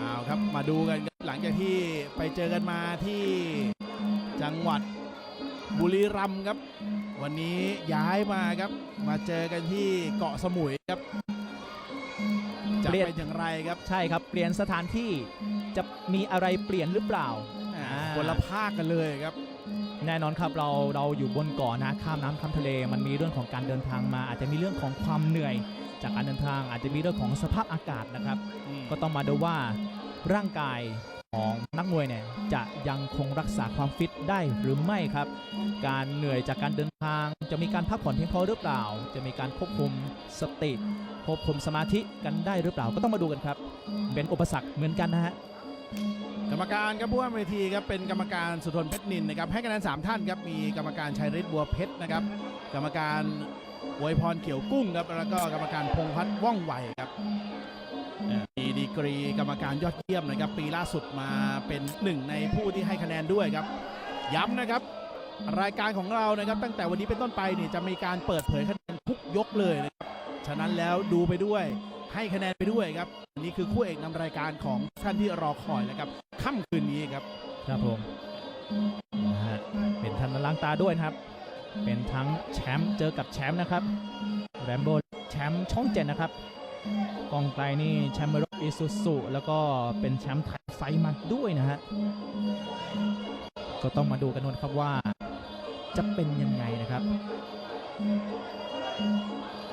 เอาครับมาดูกันครับหลังจากที่ไปเจอกันมาที่จังหวัดบุรีรัมย์ครับ วันนี้ย้ายมาครับ มาเจอกันที่เกาะสมุยครับจะเปลี่ยน เป็นอย่างไรครับใช่ครับเปลี่ยนสถานที่จะมีอะไรเปลี่ยนหรือเปล่าอ่าอ่าคนละภาคกันเลยครับ แน่นอนครับเราเราอยู่บนเกาะนะข้ามน้ำข้ามทะเล มันมีเรื่องของการเดินทางมา อาจจะมีเรื่องของความเหนื่อย จากการเดินทางอาจจะมีเรื่องของสภาพอากาศนะครับ ก็ต้องมาดูว่าร่างกายของนักมวยเนี่ยจะยังคงรักษาความฟิตได้หรือไม่ครับ การเหนื่อยจากการเดินทาง จะมีการพักผ่อนเพียงพอหรือเปล่า จะมีการควบคุมสติควบคุมสมาธิกันได้หรือเปล่าก็ต้องมาดูกันครับ เป็นอุปสรรคเหมือนกันนะฮะ กรรมการครับผู้ว่าเวทีครับเป็นกรรมการสุทนเพชรนินนะครับให้คะแนน3ท่านครับมีกรรมการชัยฤทธิ์บัวเพชรนะครับ กรรมการอวยพรเขียวกุ้งครับแล้วก็กรรมการพงพัฒน์ว่องไวครับมีดีกรีกรรมการยอดเยี่ยมนะครับ ปีล่าสุดมาเป็นหนึ่งในผู้ที่ให้คะแนนด้วยครับ ย้ำนะครับ รายการของเรานะครับ ตั้งแต่วันนี้เป็นต้นไปเนี่ยจะมีการเปิดเผยคะแนนทุกยกเลยนะครับฉะนั้นแล้วดูไปด้วยให้คะแนนไปด้วยครับนนี้คือคู่เอกนำรายการของท่านที่รอคอยนะครับ ค่ำคืนนี้ครับ ครับผมนะฮะเป็นทันล้างตาด้วยนะครับ เป็นทั้งแชมป์เจอกับแชมป์นะครับแรมโบ้แชมป์ช่องเจ็ดนะครับกองไกลนี่แชมป์รถอิซูซุแล้วก็เป็นแชมป์ไทยไฟมาด้วยนะฮะก็ต้องมาดูกันนะครับว่าจะเป็นยังไงนะครับ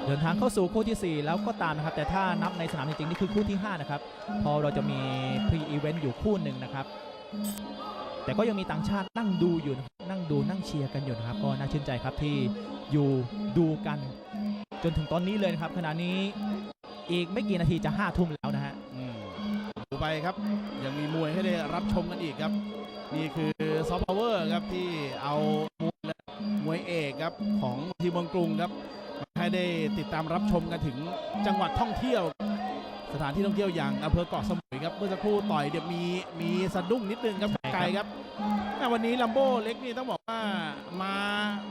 เดินทางเข้าสู่คู่ทีสี่ 4 แล้วก็ตามนะครับ แต่ถ้านับในสนามจริงๆ นี่คือคู่ที่ 5 นะครับ พอเราจะมีพรีอีเวนต์อยู่คู่หนึ่งนะครับ แต่ก็ยังมีต่างชาตินั่งดูอยู่นะครับนั่งดูนั่งเชียร์กันอยู่นะครับ ก็น่าชื่นใจครับที่อยู่ดูกัน จนถึงตอนนี้เลยนะครับขณะนี้อีกไม่กี่นาทีจะห้าทุ่มแล้วนะฮะดูไปครับ ยังมีมวยให้ได้รับชมกันอีกครับ นี่คือซอฟต์พาวเวอร์ครับที่เอามวยมวยเอกครับของทีมเมืองกรุงครับ ให้ได้ติดตามรับชมกันถึงจังหวัดท่องเที่ยว สถานที่ท่องเที่ยวอย่างอำเภอเกาะสมุยครับเมื่อสักครู่ต่อยเดี๋ยวมีมีสะดุ้งนิดนึงครับใช่ครับไกลครับแต่วันนี้ลัมโบ้เล็กนี่ต้องบอกว่ามา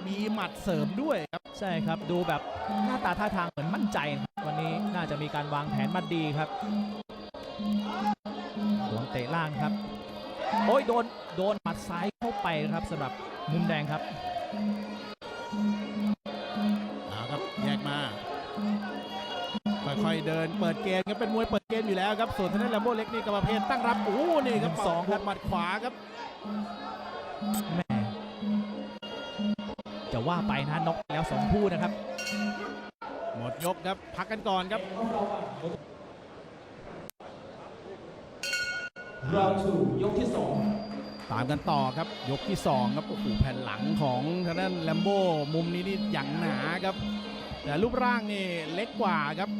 มีหมัดเสริมด้วยครับใช่ครับดูแบบหน้าตาท่าทางเหมือนมั่นใจนะครับวันนี้น่าจะมีการวางแผนมาดีครับโดนเตะล่างครับ โอ้ยโดนโดนหมัดซ้ายเข้าไปครับสำหรับมุมแดงครับ ค่อยๆเดินเปิดเกมครับเป็นมวยเปิดเกมอยู่แล้วครับส่วนทางด้านแลมโบ้เล็กนี่ก็ประเภทตั้งรับโอ้นี่ครับหนึ่งสองครับหมัดขวาครับแม่จะว่าไปนะน็อกแล้วสองคู่นะครับ หมดยกครับพักกันก่อนครับ เราสู่ยกที่สองตามกันต่อครับ ยกที่สองครับโอ้โหแผ่นหลังของทางด้านแลมโบ้มุมนี้นี่อย่างหนาครับ แต่รูปร่างนี่เล็กกว่าครับ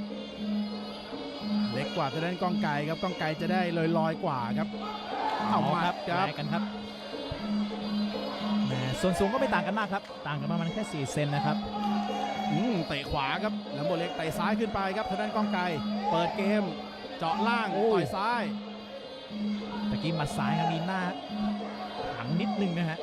เล็กกว่าทางด้านกองไกรครับกองไกรจะได้ลอยๆกว่าครับเอามาครับแลกกันครับแหมส่วนสูงก็ไม่ต่างกันมากครับ ต่างกันประมาณแค่4เซนนะครับอืมเตะขวาครับแลมโบ้เล็กเตะซ้ายขึ้นไปครับทางด้านกองไกรเปิดเกม เจาะล่างโอ้ต่ยอยซ้ายตะกี้หมัดซ้ายครับมีหน้าหังนิดนึงนะฮะ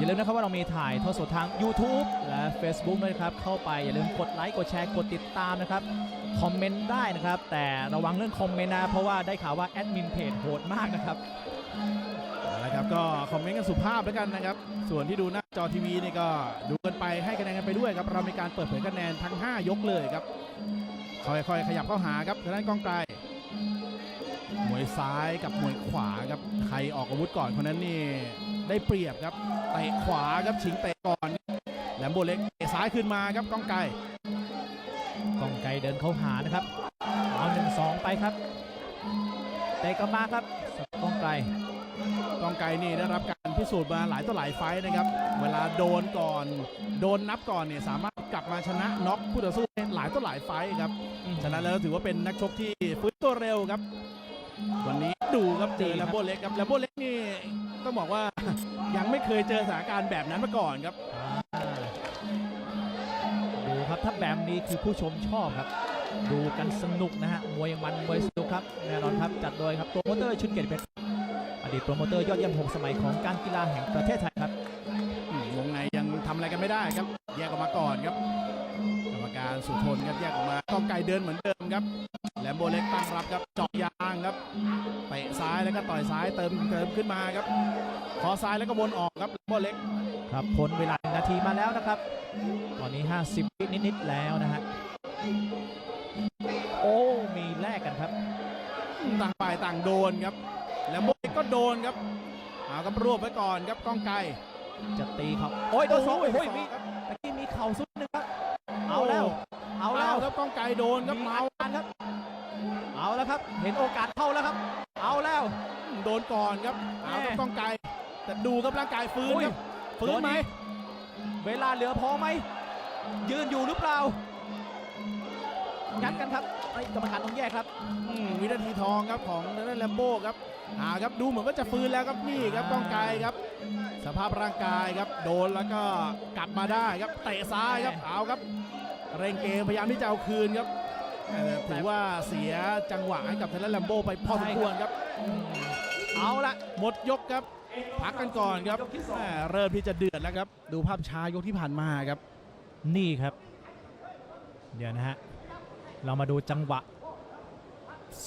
อย่าลืมนะครับว่าเรามีถ่ายทอดสดทาง YouTube และ Facebook ด้วยครับ เข้าไปอย่าลืมกดไลค์กดแชร์กดติดตามนะครับคอมเมนต์ได้นะครับ แต่ระวังเรื่องคอมเมนต์นะ เพราะว่าได้ข่าวว่าแอดมินเพจโหดมากนะครับเอาละครับก็คอมเมนต์กันสุภาพแล้วกันนะครับ ส่วนที่ดูหน้าจอทีวีนี่ก็ดูกันไปให้คะแนนกันไปด้วยครับ เรามีการเปิดเผยคะแนนทั้ง 5 ยกเลยครับ ค่อยๆ ขยับเข้าหาครับทางด้านกองไกลมวยซ้ายกับมวยขวาครับ ใครออกอาวุธก่อนคนนั้นนี่ ได้เปรียบครับเตะขวาครับชิงเตะก่อนแหลมโบเล็กเตะซ้ายขึ้นมาครับกองไกลกองไกรเดินเข้าหานะครับเอาหนึ่งสองไปครับเตะกลับมาครับกองไกรกองไกลนี่ได้รับการพิสูจน์มาหลายต่อหลายไฟต์นะครับ เวลาโดนก่อนโดนนับก่อนเนี่ยสามารถกลับมาชนะน็อกผู้ต่อสู้ได้หลายต่อหลายไฟต์ครับฉะนั้นแล้วถือว่าเป็นนักชกที่ฟื้นตัวเร็วครับ วันนี้ดูครับเจอแลมโบเล็กครับแลมโบเล็กนี่ต้องบอกว่ายังไม่เคยเจอสถานการณ์แบบนั้นมาก่อนครับอ่าดูครับถ้าแบบนี้คือผู้ชมชอบครับ ดูกันสนุกนะฮะมวยมันมวยสนุกครับแน่นอนครับจัดโดยครับโปรโมเตอร์ชุนเกียรติเพชรอดีตโปรโมเตอร์ยอดเยี่ยมหกสมัยของการกีฬาแห่งประเทศไทยครับอืมวงในยังทำอะไรกันไม่ได้ครับ แยกออกมาก่อนครับ กรรมการสุทนครับแยกออกมากองไกลเดินเหมือนเดิมครับแลมโบเล็กตั้งรับครับเจาะยางครับเตะซ้ายแล้วก็ต่อยซ้ายเติมเติมขึ้นมาครับขอซ้ายแล้วก็วนออกครับแลมโบเล็กครับพ้นเวลาหนึ่งนาทีมาแล้วนะครับ ตอนนี้ 50วินิดๆแล้วนะฮะโอ้มีแลกกันครับต่างฝ่ายต่างโดนครับแลมโบเล็กก็โดนครับเอาครับรวบไว้ก่อนครับก้องไกร จะตีเขาโอ้ยโดนสองโอ้ยศมีอกครับตะกี้มีเข่าสุดหนึงครับเอาแล้ว เอาแล้วครับก้องไกรโดนครับมีเมาอาการครับ เอาแล้วครับ เห็นโอกาสเข้าแล้วครับ เอาแล้ว โดนก่อนครับเอาครับแม่ก้องไกรแต่ดูครับร่างกายฟื้นอุ้ยครับฟื้นไหมโดนอีกเวลาเหลือพอไหมยืนอยู่หรือเปล่า งัดกันครับไอ้กรรมการต้องแยกครับอืมวินาทีทองครับของนันแลมโบ้ครับอ่าครับดูเหมือนว่าจะฟื้นแล้วครับนี่ครับก้องไกรครับ สภาพร่างกายครับ โดนแล้วก็กลับมาได้ครับเตะซ้ายครับเอาครับ เร่งเกมพยายามที่จะเอาคืนครับแต่ถือว่าเสียจังหวะให้กับทางด้านแลมโบ้ไปพอสมควรครับ เอาละหมดยกครับ พักกันก่อนครับแหม่เริ่มที่จะเดือดแล้วครับ ดูภาพช้ายกที่ผ่านมาครับ นี่ครับ เดี๋ยวนะฮะ เรามาดูจังหวะ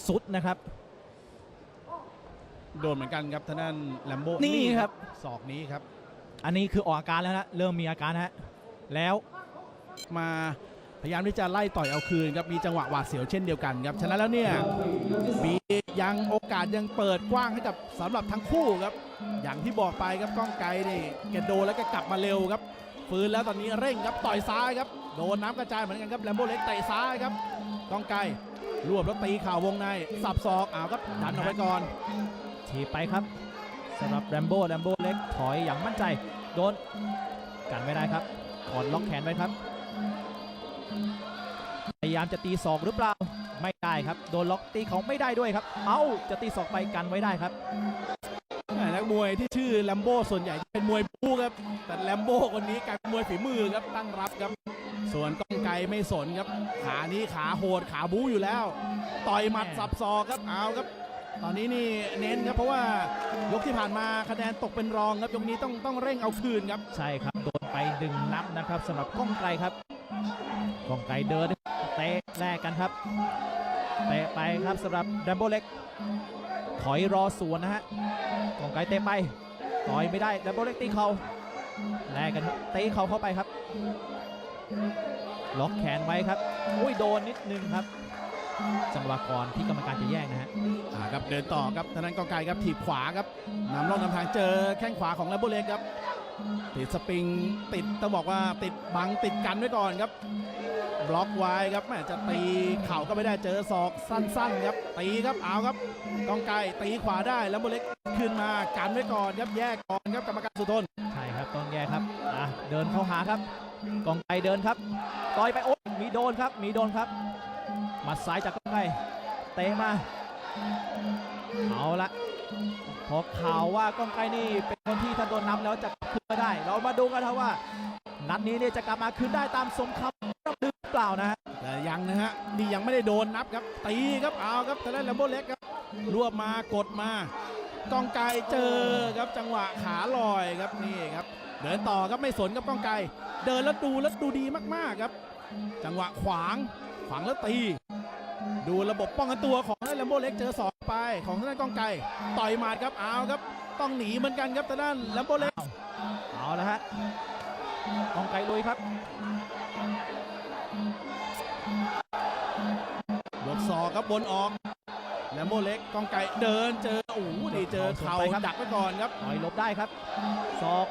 สุดนะครับ โดนเหมือนกันครับทางด้านแลมโบ้นี่ครับ ศอกนี้ครับ อันนี้คือออกอาการแล้วนะเริ่มมีอาการนะฮะแล้วมาพยายามที่จะไล่ต่อยเอาคืนครับมีจังหวะหวาดเสียวเช่นเดียวกันครับฉะนั้นแล้วเนี่ยมียังโอกาสยังเปิดกว้างให้กับสำหรับทั้งคู่ครับ อย่างที่บอกไปครับก้องไกรนี่แกโดนแล้วก็กลับมาเร็วครับ ฟื้นแล้วตอนนี้เร่งครับต่อยซ้ายครับโดนน้ำกระจายเหมือนกันครับแลมโบ้เล็กเตะซ้ายครับก้องไกรรวบแล้วตีข่าววงในสับศอกอ้าวครับดันเอาไว้ก่อนทีไปครับสำหรับแรมโบ้แรมโบ้เล็กถอยอย่างมั่นใจโดนกันไม่ได้ครับกอดล็อกแขนไว้ครับพยายามจะตีศอกหรือเปล่าไม่ได้ครับ โดนล็อกตีเขาไม่ได้ด้วยครับ เอ้าจะตีศอกไปกันไว้ได้ครับ กมวยที่ชื่อแลมโบ้ส่วนใหญ่เป็นมวยบู๊ครับ แต่แลมโบ้คนนี้กลายเป็นมวยฝีมือครับตั้งรับครับ ส่วนก้องไกไม่สนครับ ขานี้ขาโหดขาบู๊อยู่แล้ว ต่อยหมัดสับซอกครับเอาครับ ตอนนี้นี่เน้นครับเพราะว่ายกที่ผ่านมาคะแนนตกเป็นรองครับยกนี้ต้องต้องเร่งเอาคืนครับ ใช่ครับโดนไปดึงนับนะครับสำหรับก้องไกครับก้องไกเดินเตะแลกกันครับเตะไปครับสำหรับแรมโบ้เล็ก ถอยรอสวนนะฮะกองไกลเตะไปต่อยไม่ได้แล้วโบเล็กตีเขาแลกกันเตีเขาเข้าไปครับ ล็อกแขนไว้ครับอุ้ยโดนนิดนึงครับ จังหวะก่อนที่กรรมการจะแย่งนะฮะอ่าครับเดินต่อครับทางนั้นกองไกรครับถีบขวาครับนำล่องนำทางเจอแข้งขวาของแลมโบเล็กครับ ติดสปริงติดต้องบอกว่าติดบังติดกันไว้ก่อนครับ บล็อกไว้ครับแม่จะตีเข่าก็ไม่ได้เจอศอกสั้นๆครับตีครับเอาครับกองไกรตีขวาได้แล้วโบเล็กขึ้นมากันไว้ก่อนครับแยกก่อนครับกรรมการสุทนใช่ครับต้องแยกครับอะเดินเข้าหาครับ กองไกรเดินครับต่อยไปโอ๊ยมีโดนครับ มีโดนครับหมัดซ้ายจากกองไกรเตะมาเอาละ พอข่าวว่ากองไกรนี่เป็นคนที่ถ้าโดนนับแล้วจะคืนมาได้ เรามาดูกันครับว่า นัดนี้เนี่ยจะกลับมาคืนได้ตามสมคำรับลือหรือเปล่านะฮะแต่ยังนะฮะนี่ยังไม่ได้โดนนับครับ ตีครับเอาครับทางด้านแลมโบเล็กครับรวบมากดมากองไกรเจอครับจังหวะขาลอยครับนี่ครับ เดินต่อครับไม่สนกับกองไกรเดินแล้วดูแล้วดูดีมากๆครับ จังหวะขวางขวางแล้วตี ดูระบบป้องกันตัวของทางด้านแลมโบเล็กเจอสองไปของทางด้านกองไกรต่อยหมัดครับเอาครับ ต้องหนีเหมือนกันครับทางด้านแลมโบเล็กเอาละฮะกองไกรลุยครับบวกศอกครับบนออกแลมโบเล็กกองไกรเดินเจอโอ้โหนี่เจอเข่าดักไว้ก่อนครับต่อยหลบได้ครับศอก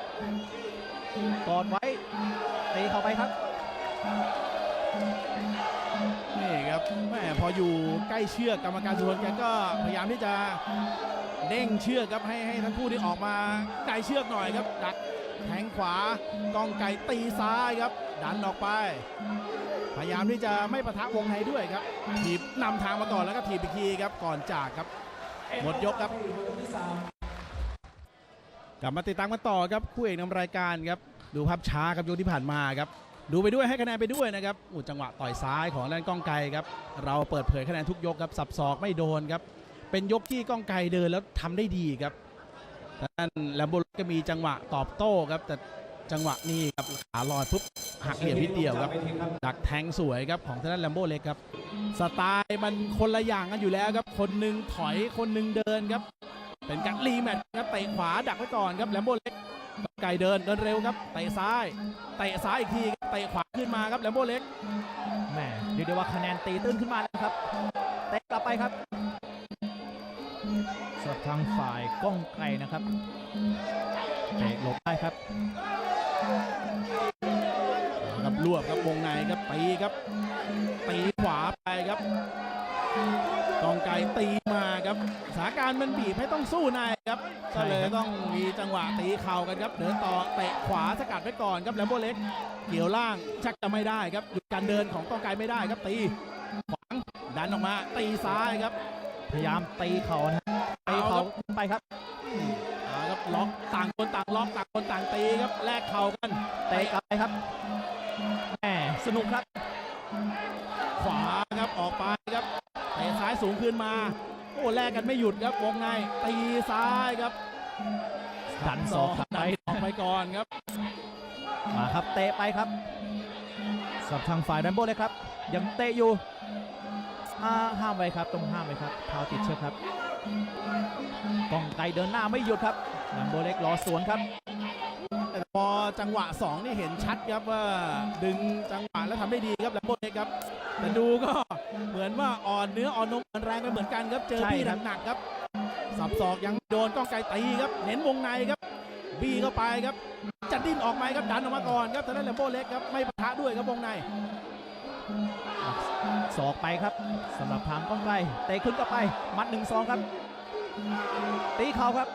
กอดไว้ตีเข้าไปครับ นี่ครับแม่พออยู่ใกล้เชือกกรรมการสุวรรณแกก็พยายามที่จะเด้งเชือกครับให้ให้ทั้งคู่ที่ออกมาไกลเชือกหน่อยครับ ดักแทงขวากองไก่ตีซ้ายครับ ดันออกไป พยายามที่จะไม่ประทะวงในด้วยครับถีบนำทางมาก่อนแล้วก็ถีบอีกทีครับก่อนจากครับ หมดยกครับกลับมาติดตามกันต่อครับคู่เอกนำรายการครับดูภาพช้าครับยกที่ผ่านมาครับ ดูไปด้วยให้คะแนนไปด้วยนะครับอูจังหวะต่อยซ้ายของแลนก้องไกครับ เราเปิดเผยคะแนนทุกยกครับ สับศอกไม่โดนครับ เป็นยกที่ก้องไกเดินแล้วทำได้ดีครับแต่นั่นแลมโบก็มีจังหวะตอบโต้ครับ แต่จังหวะนี้ครับขาลอยปุ๊บหักเหลี่ยมนิดเดียวครับ ดักแทงสวยครับของทางด้านแลมโบเล็กครับ สไตล์มันคนละอย่างกันอยู่แล้วครับ คนหนึ่งถอยคนหนึ่งเดินครับ เป็นการรีแมตช์ครับเตะขวาดักไว้ก่อนครับแลมโบเล็ก ไก่เดินเดินเร็วครับเตะซ้ายเตะซ้ายอีกทีเตะขวาขึ้นมาครับแลมโบ้เล็กแหมเรียกได้ว่าคะแนนตีตื้นขึ้นมาแล้วครับเตะกลับไปครับสำหรับทางฝ่ายก้องไกลนะครับเตะหลบได้ครับครับรวบครับวงในครับตีครับตีขวาไปครับ กองไก่ตีมาครับสถานการณ์มันบีบให้ต้องสู้ในครับใช่ก็ครับเลยต้องมีจังหวะตีเข่ากันครับเดินต่อเตะขวาสกัดไว้ก่อนครับแลมโบเล็กเกี่ยวล่างชักจะไม่ได้ครับหยุดการเดินของกองไก่ไม่ได้ครับตีขวางดันออกมาตีซ้ายครับ พยายามตีเขานะตีเขาไปครับเอาครับล็อกต่างคนต่างล็อกต่างคนต่างตีครับแลกเข่ากันเตะกลับไปครับแหมสนุกครับ ขวาครับออกไปครับเตะซ้ายสูงขึ้นมา โอ้แลกกันไม่หยุดครับวงในตีซ้ายครับดันศอกกลับไปออกไปก่อนครับมาครับเตะไปครับสำหรับทางฝ่ายแรมโบ้เลยครับ ยังเตะอยู่อ่าห้ามไว้ครับต้องห้ามไว้ครับเท้าติดเชือกครับกองไกลเดินหน้าไม่หยุดครับแรมโบ้เล็กรอสวนครับแต่ พอจังหวะ 2 นี่เห็นชัดครับว่าดึงจังหวะแล้วทำได้ดีครับแลมโบ้เล็กครับ แต่ดูก็เหมือนว่าอ่อนเนื้ออ่อนนมอ่อนแรงกันเหมือนกันครับเจอใช่พี่ครับหนักๆครับ สับศอกยังโดนก้องไกลตีครับเน้นวงในครับบี้เข้าไปครับจะดิ้นออกไหมครับดันออกมาก่อนครับแต่นั้นแลมโบ้เล็กครับไม่ปะทะด้วยครับวงในศอกไปครับสำหรับทางกองไกลเตะขึ้นกลับไปมัดหนึ่งสองครับ ตีเข่าครับ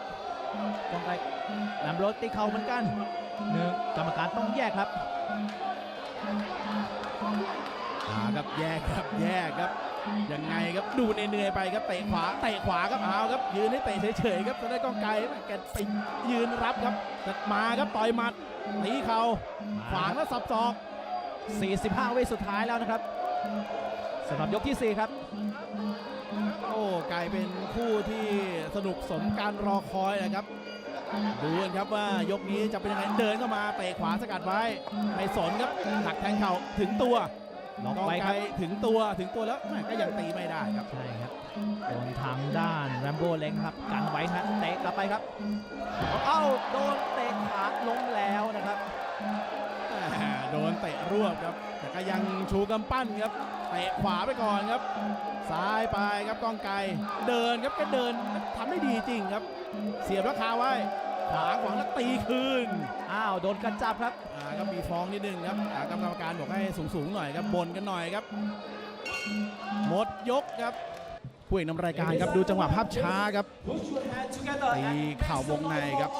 กองไกลแรมโบ้ตีเข่าเหมือนกันหนึ่ง กรรมการต้องแยกครับอ่าครับแยกครับแยกครับ ยังไงครับดูเหนื่อยไปครับเตะขวาเตะขวาครับเอาครับ ยืนให้เตะเฉยๆครับจะได้กองไกลแกไปยืนรับครับมาครับต่อยหมัดตีเข่าขวางแล้วสับศอก 45 วิสุดท้ายแล้วนะครับสำหรับยกที่ 4 ครับ โอ้กลายเป็นคู่ที่สนุกสมการรอคอยนะครับ ดูกันครับว่ายกนี้จะเป็นยังไงเดินเข้ามาเตะขวาสกัดไว้ไม่สนครับหลักแทงเข่าถึงตัวล็อกกองไว้คไกรับถึงตัวถึงตัวแล้วแม่ก็ยังตีไม่ได้ครับใช่ครับโดนทางด้านแรมโบ้เล็งครับกันไว้ฮะเตะกลับไปครับเอ้าโดนเตะขาล้มแล้วนะครับแหม่โดนเตะรวบครับ แต่ก็ยังชูกำปั้นครับเตะขวาไปก่อนครับ ซ้ายไปครับกองไกลเดินครับก็เดินทำได้ดีจริงครับ เสียบแล้วคาไว้ขวางขวางแล้วตีคืนอ้าวโดนกันจับครับอ่าก็มีฟองนิดนึงครับอ่ากรรมการบอกให้สูงๆหน่อยครับบนกันหน่อยครับ หมดยกครับผู้เอกนำรายการครับดูจังหวะภาพช้าครับตีเข่าวงในครับ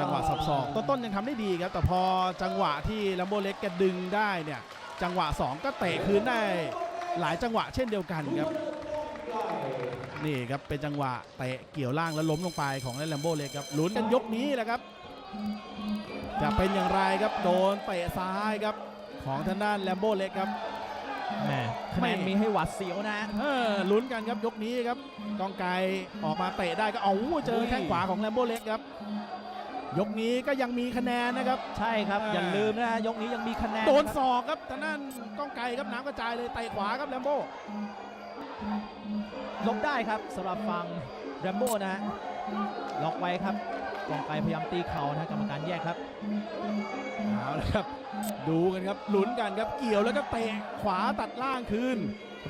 จังหวะสับศอกต้นๆยังทำได้ดีครับ แต่พอจังหวะที่ลัมโบเล็กแกดึงได้เนี่ย จังหวะ 2 ก็เตะคืนได้หลายจังหวะเช่นเดียวกันครับ นี่ครับเป็นจังหวะเตะเกี่ยวล่างแล้วล้มลงไปของลัมโบเล็กครับลุ้นกันยกนี้แหละครับ จะเป็นอย่างไรครับโดนเตะซ้ายครับของทางด้านแลมโบเล็กครับแหมคะแนนไม่มีให้หวัดเสียวนะเออลุ้นกันครับยกนี้ครับกองไกรออกมาเตะได้ก็เอาเจอแข้งขวาของแลมโบเล็กครับ ยกนี้ก็ยังมีคะแนนนะครับ ใช่ครับอ่าอย่าลืมนะฮะยกนี้ยังมีคะแนนโดนครับศอกครับทางด้านกองไกรครับน้ำกระจายเลยเตะขวาครับแลมโบลบได้ครับสำหรับฝั่งแรมโบ้นะฮะล็อกไว้ครับกองไกลพยายามตีเข่านะกรรมการแยกครับเอาละครับ ดูกันครับลุ้นกันครับเกี่ยวแล้วก็เตะขวาตัดล่างคืน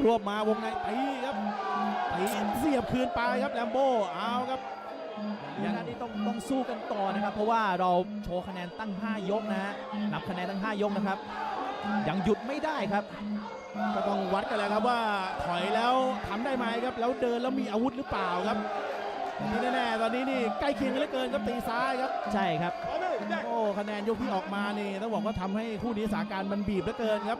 รวบมาวงในตีครับตีเสียบคืนไปครับแลมโบเอาครับ ยังนี้ต้องต้องสู้กันต่อนะครับ เพราะว่าเราโชว์คะแนนตั้ง 5 ยกนะฮะนับคะแนนตั้ง 5 ยกนะครับ ยังหยุดไม่ได้ครับก็ต้องวัดกันแล้วครับว่าถอยแล้วทำได้ไหมครับ แล้วเดินแล้วมีอาวุธหรือเปล่าครับแต่ที่แน่ๆตอนนี้นี่ใกล้เคียงกันเหลือเกินครับตีซ้ายครับ ใช่ครับโอ้คะแนนยกที่ออกมานี่ต้องบอกว่าทำให้คู่นี้สถานการณ์มันบีบเหลือเกินครับ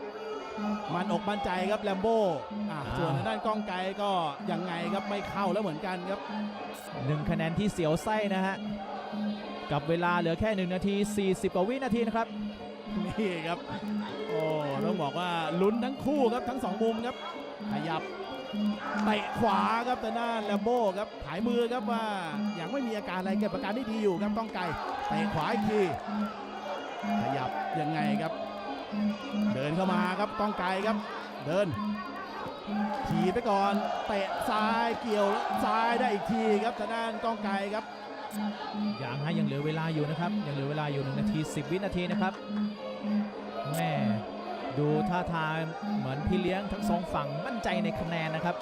มันอกมั่นใจครับแลมโบ้อะอ้าวส่วนทางด้านกล้องไกลก็ยังไงครับไม่เข้าแล้วเหมือนกันครับหนึ่งคะแนนที่เสียวไส้นะฮะ กับเวลาเหลือแค่1นาที 40 กว่าวินาทีนะครับ นี่ครับ โอ้ต้องบอกว่าลุ้นทั้งคู่ครับทั้งสองมุมครับ ขยับเตะขวาครับแต่หน้าแลมโบ้ครับถ่ายมือครับว่ายังไม่มีอาการอะไรเก็บอาการได้ดีอยู่ครับก้องไก่เตะขวาอีกทีขยับยังไงครับ เดินเข้ามาครับก้องไกลครับ เดินขี่ไปก่อนเตะซ้ายเกี่ยวซ้ายได้อีกทีครับทางด้านก้องไกลครับอย่างฮะยังเหลือเวลาอยู่นะครับ ยังเหลือเวลาอยู่1นาที 10 วินาทีนะครับแม่ดูท่าทางเหมือนพี่เลี้ยงทั้งสองฝั่งมั่นใจในคะแนนนะครับ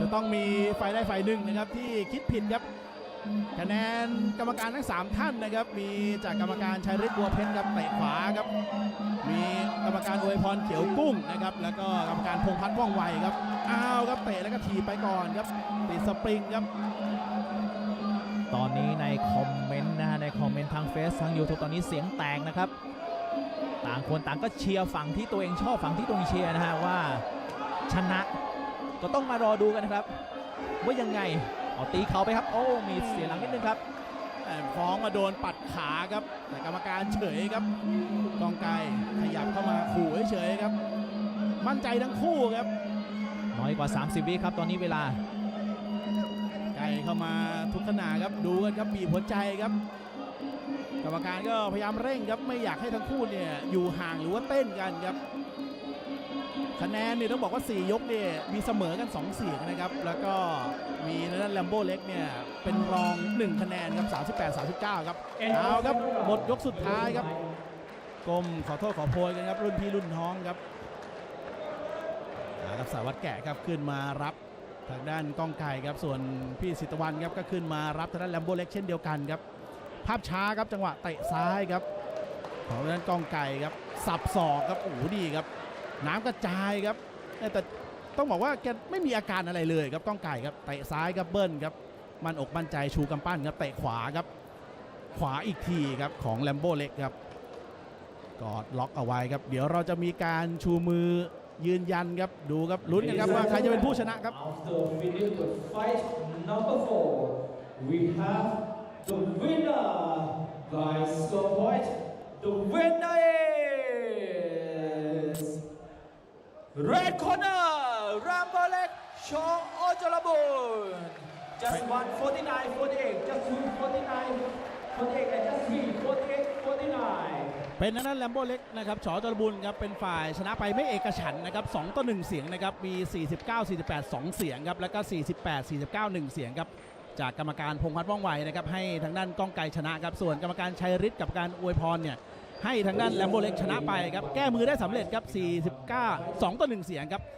จะต้องมีฝ่ายใดฝ่ายหนึ่งนะครับที่คิดผิดครับ คะแนนกรรมการทั้ง 3 ท่านนะครับ มีจากกรรมการชัยฤทธิ์บัวเพชรครับเตะขวาครับ มีกรรมการอวยพรเขียวกุ้งนะครับ แล้วก็กรรมการพงษ์พัฒน์ว่องไวครับ อ้าวครับเตะแล้วก็ถีบไปก่อนครับติดสปริงครับ ตอนนี้ในคอมเมนต์นะฮะในคอมเมนต์ทางเฟซทาง YouTube ตอนนี้เสียงแตกนะครับ ต่างคนต่างก็เชียร์ฝั่งที่ตัวเองชอบฝั่งที่ตัวเองเชียร์นะฮะว่าชนะก็ต้องมารอดูกันนะครับ ว่ายังไง เอาตีเขาไปครับ โอ้ มีเสียหลังนิดนึงครับแต่ฟ้องมาโดนปัดขาครับ แต่กรรมการเฉยครับกองไกรขยับเข้ามาขู่เฉยๆครับ มั่นใจทั้งคู่ครับ น้อยกว่า 30 วิครับ ตอนนี้เวลา ไกลเข้ามาทุกขณะครับ ดูกันครับบีบหัวใจครับ กรรมการก็พยายามเร่งครับ ไม่อยากให้ทั้งคู่เนี่ยอยู่ห่างหรือว่าเต้นกันครับ คะแนนเนี่ยต้องบอกว่า 4 ยกเนี่ยมีเสมอกัน 2 เสียงนะครับ แล้วก็มีนด้านแลมโบเล็กเนี่ยเป็นรอง 1 คะแนนครับ 38 39 ครับ เอาครับหมดยกสุดท้ายครับก้มขอโทษขอโพยกันครับ รุ่นพี่รุ่นน้องครับครับสาวัตรแกะครับขึ้นมารับทางด้านก้องไก่ครับส่วนพี่สิทธวันครับก็ขึ้นมารับทางด้านแลมโบเล็กเช่นเดียวกันครับ ภาพช้าครับจังหวะเตะซ้ายครับของทางด้านก้องไก่ครับสับศอกครับโอ้โหดีครับ น้ำกระจายครับแต่ต้องบอกว่าแกไม่มีอาการอะไรเลยครับก้องไก่ครับเตะซ้ายครับเบิ้ลครับมันอกมั่นใจชูกำปั้นครับเตะขวาครับ ขวาอีกทีครับของแลมโบ้เล็กครับกอดล็อกเอาไว้ครับ เดี๋ยวเราจะมีการชูมือยืนยันครับดูครับลุ้นกันครับว่าใครจะเป็นผู้ชนะครับ After finish the fight number four, we have the winner by score point. The winner is red corner Rambolek Chong Ojalabun. Just 149, 48, just 249, 48, and just 3, 48, 49. เป็นทางด้นแลมโบเล็กนะครับชอจรบุญครับเป็นฝ่ายชนะไปไม่เอกฉันท์นะครับ2ต่อ1เสียงนะครับมี 49 48 2 เสียงครับแล้วก็ 48 49 1 เสียงครับจากกรรมการพงษ์พัฒน์ว่องไวนะครับให้ทางด้านก้องไกรชนะครับส่วนกรรมการชัยฤทธิ์กับการอวยพรเนี่ย ให้ทางด้านแลมโบเล็กชนะไปครับ แก้มือได้สำเร็จครับ 49 2 ต่อ 1 เสียงครับ